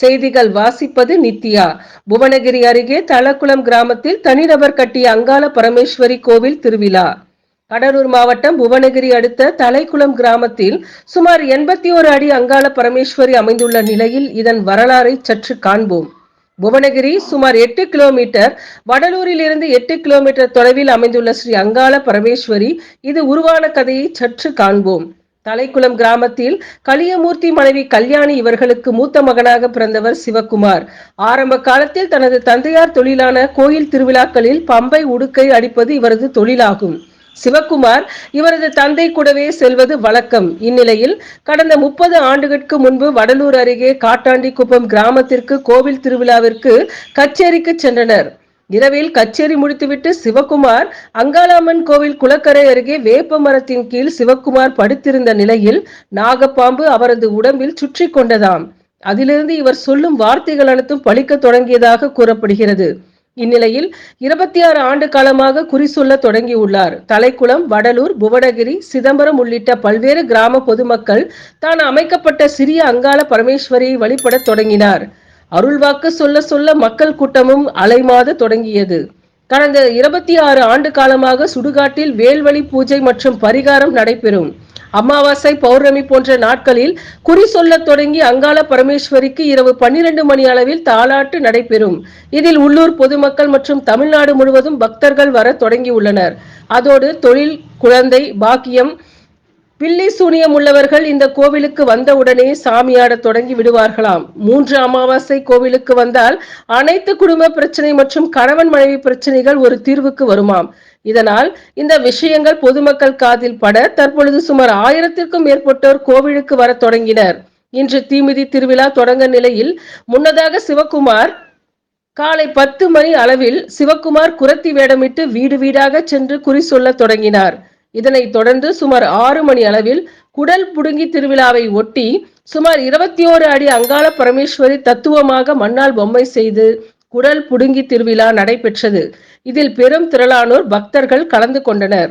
செய்திகள் வாசிப்பது நித்யா. புவனகிரி அருகே தலக்குளம் கிராமத்தில் தனிநபர் கட்டிய அங்காள பரமேஸ்வரி கோவில் திருவிழா. கடலூர் மாவட்டம் புவனகிரி அடுத்த தலைக்குளம் கிராமத்தில் சுமார் எண்பத்தி ஒரு அடி அங்காள பரமேஸ்வரி அமைந்துள்ள நிலையில் இதன் வரலாறை சற்று காண்போம். புவனகிரி சுமார் எட்டு கிலோமீட்டர் வடலூரில் இருந்து எட்டு கிலோமீட்டர் தொலைவில் அமைந்துள்ள ஸ்ரீ அங்காள பரமேஸ்வரி இது உருவான கதையை சற்று காண்போம். தலைக்குளம் கிராமத்தில் கலியமூர்த்தி மனைவி கல்யாணி இவர்களுக்கு மூத்த மகனாக பிறந்தவர் சிவக்குமார் ஆரம்ப காலத்தில் தனது தந்தையார் தொழிலான கோயில் திருவிழாக்களில் பம்பை உடுக்கை அடிப்பது இவரது தொழிலாகும். சிவக்குமார் இவரது தந்தை கூடவே செல்வது வழக்கம். இந்நிலையில் கடந்த முப்பது ஆண்டுகளுக்கு முன்பு வடலூர் அருகே காட்டாண்டிக்குப்பம் கிராமத்திற்கு கோவில் திருவிழாவிற்கு கச்சேரிக்கு சென்றனர். இரவில் கச்சேரி முடித்துவிட்டு சிவகுமார் அங்காளம்மன் கோவில் குளக்கரை அருகே வேப்ப மரத்தின் கீழ் சிவகுமார் படுத்திருந்த நிலையில் நாகப்பாம்பு அவரது உடம்பில் சுற்றி கொண்டதாம். அதிலிருந்து இவர் சொல்லும் வார்த்தைகள் அனைத்தும் பழிக்க தொடங்கியதாக கூறப்படுகிறது. இந்நிலையில் இருபத்தி ஆறு ஆண்டு காலமாக குறி சொல்ல தொடங்கியுள்ளார். தலைக்குளம் வடலூர் புவனகிரி சிதம்பரம் உள்ளிட்ட பல்வேறு கிராம பொதுமக்கள் தான் அமைக்கப்பட்ட சிறிய அங்காள பரமேஸ்வரியை வழிபட தொடங்கினார். அருள்வாக்கு சொல்ல சொல்ல மக்கள் கூட்டமும் அலைமாத தொடங்கியது. கடந்த இருபத்தி ஆறு ஆண்டு காலமாக சுடுகாட்டில் வேல்வழி பூஜை மற்றும் பரிகாரம் நடைபெறும். அமாவாசை பௌர்ணமி போன்ற நாட்களில் குறி சொல்ல தொடங்கி அங்காள பரமேஸ்வரிக்கு இரவு பன்னிரண்டு மணி அளவில் தாலாட்டு நடைபெறும். இதில் உள்ளூர் பொதுமக்கள் மற்றும் தமிழ்நாடு முழுவதும் பக்தர்கள் வர தொடங்கியுள்ளனர். அதோடு தொழில் குழந்தை பாக்கியம் பில்லி சூனியம் உள்ளவர்கள் இந்த கோவிலுக்கு வந்தவுடனே சாமியாட தொடங்கி விடுவார்களாம். மூன்று அமாவாசை கோவிலுக்கு வந்தால் அனைத்து குடும்ப பிரச்சனை மற்றும் கணவன் மனைவி பிரச்சனைகள் ஒரு தீர்வுக்கு வருமாம். இதனால் இந்த விஷயங்கள் பொதுமக்கள் காதில் பட தற்பொழுது சுமார் ஆயிரத்திற்கும் மேற்பட்டோர் கோவிலுக்கு வர தொடங்கினர். இன்று தீமிதி திருவிழா தொடங்க நிலையில் முன்னதாக சிவகுமார் காலை பத்து மணி அளவில் சிவகுமார் குரத்தி வேடமிட்டு வீடு வீடாக சென்று குறி சொல்ல தொடங்கினார். இதனைத் தொடர்ந்து சுமார் ஆறு மணி அளவில் குடல் புடுங்கி திருவிழாவை ஒட்டி சுமார் இருபத்தி ஓரு அடி அங்காள பரமேஸ்வரி தத்துவமாக மண்ணால் பொம்மை செய்து குடல் புடுங்கி திருவிழா நடைபெற்றது. இதில் பெரும் திரளானோர் பக்தர்கள் கலந்து கொண்டனர்.